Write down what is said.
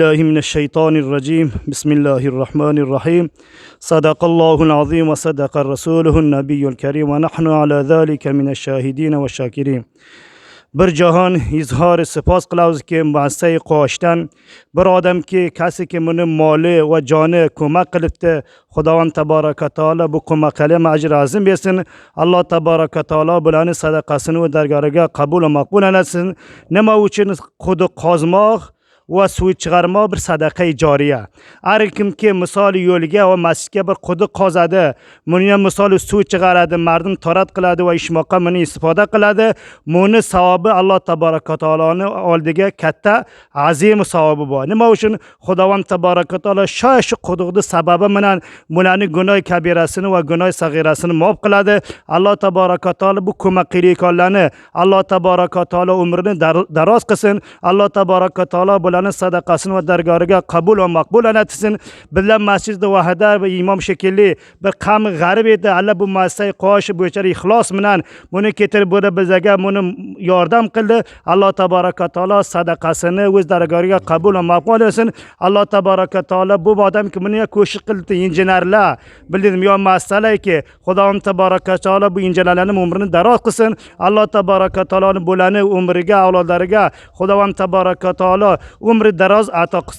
الله من الشيطان الرجيم بسم الله الرحمن الرحيم صدق الله العظيم وصدق رسوله النبي الكريم ونحن على ذلك من الشاهدين والشاكرين bir jahon izhori sipos qilamiz ki muassasai qo'shdan bir odamki kasiki buni moli va joni ko'mak qilibdi xudovand taboraka taolo bu ko'maklarga ajr azim bersin alloh taboraka taolo bularni sadaqasini u dargoriga qabul va maqbul aylasin nima uchun quduq qozmoq va suv chiqarmoq bir sadaqa joriya. Har kimki misol yo'lga va masjidga bir quduq qozadi. Buni ham misol suv chiqaradi mardum torat qiladi va ishmoqqa buni istifoda qiladi. Buni savobi alloh taboraka taoloni oldiga katta azim savobi bor. Nima uchun? Xudovand taboraka taolo shu shu quduqni sababi bilan bularni gunoh kabirasini va gunoh sag'irasini mo'f qiladi. Alloh taboraka taolo bu ko'mak qilayotganlarni alloh taboraka taolo umrini daroz qilsin. Alloh taboraka taolo bularni sadaqasini va dargoriga qabul va maqbul aylatsin bizlar masjidi vahida va imom shekilli bir qam g'arib edi. Alla bu muassasai qoshi bo'yicha ixlos bilan buni keltirib burada bizlarga buni yordam qildi. Alloh taboraka taolo sadaqasini o'z dargoriga qabul va maqbul qilsin alloh taboraka taolo bu odamki buni ko'shiq qildi injenerlar bildim yo masalaiki xudom taboraka taolo bu injenerlarni umrini daroz qilsin. Alloh taboraka taoloni bularni umriga avlodlariga xudovon taboraka taolo umri daroz ato qilsin